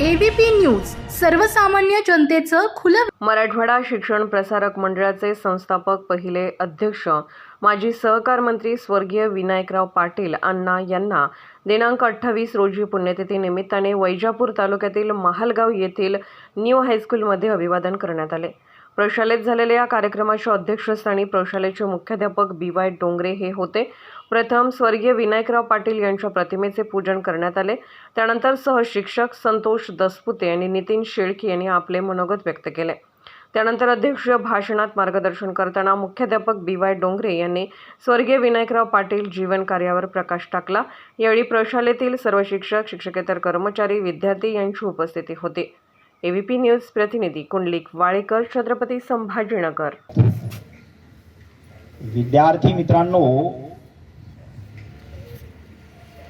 ABP news सर्वसामान्य जनतेचं खुलं मराठवाडा शिक्षण प्रसारक मंडळाचे संस्थापक पहिले अध्यक्ष माजी सहकार मंत्री स्वर्गीय विनायकराव पाटील अण्णा यांना दिनांक अठ्ठावीस रोजी पुण्यतिथी निमित्ताने वैजापूर तालुक्यातील महालगाव येथील न्यू हायस्कूलमध्ये अभिवादन करण्यात आले. प्रशालेत झालेल्या या कार्यक्रमाच्या अध्यक्षस्थानी प्रशालेचे मुख्याध्यापक बी वाय डोंगरे हे होते. प्रथम स्वर्गीय विनायकराव पाटील यांच्या प्रतिमेचे पूजन करण्यात आले. त्यानंतर सहशिक्षक संतोष दसपुते आणि नितीन शेळके यांनी आपले मनोगत व्यक्त केले. त्यानंतर अध्यक्षीय भाषणात मार्गदर्शन करताना मुख्याध्यापक बी वाय डोंगरे यांनी स्वर्गीय विनायकराव पाटील जीवन कार्यावर प्रकाश टाकला. यावेळी प्रशालेतील सर्व शिक्षक शिक्षकेतर कर्मचारी विद्यार्थी यांची उपस्थिती होती. एबीपी न्यूज प्रतिनिधी कुंडलिक वाळेकर छत्रपती संभाजीनगर. विद्यार्थी मित्रांनो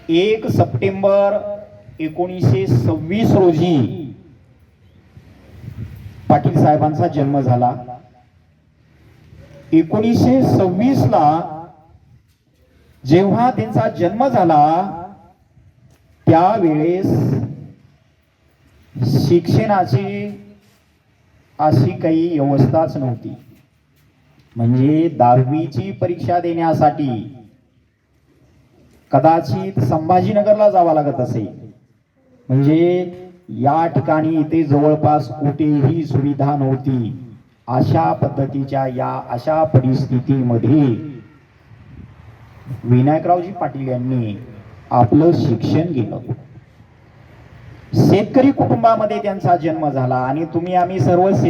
एक सप्टेंबर एकोणीसशे सव्वीस रोजी पाटील साहेबांचा जन्म झाला. एकोणीसशे सव्वीस ला जेव्हा त्यांचा जन्म झाला त्यावेळेस शिक्षणाची अशी काही व्यवस्थाच नव्हती. म्हणजे दहावीची परीक्षा देण्यासाठी कदाचित संभाजीनगरला जावं लागत असे. म्हणजे या ठिकाणी इथे जवळपास कुठेही सुविधा नव्हती. अशा पद्धतीच्या या अशा परिस्थितीमध्ये विनायकरावजी पाटील यांनी आपलं शिक्षण केलं शेतकरी कुटुंबामध्ये त्यांचा जन्म झाला आणि तुम्ही आम्ही सर्व शेत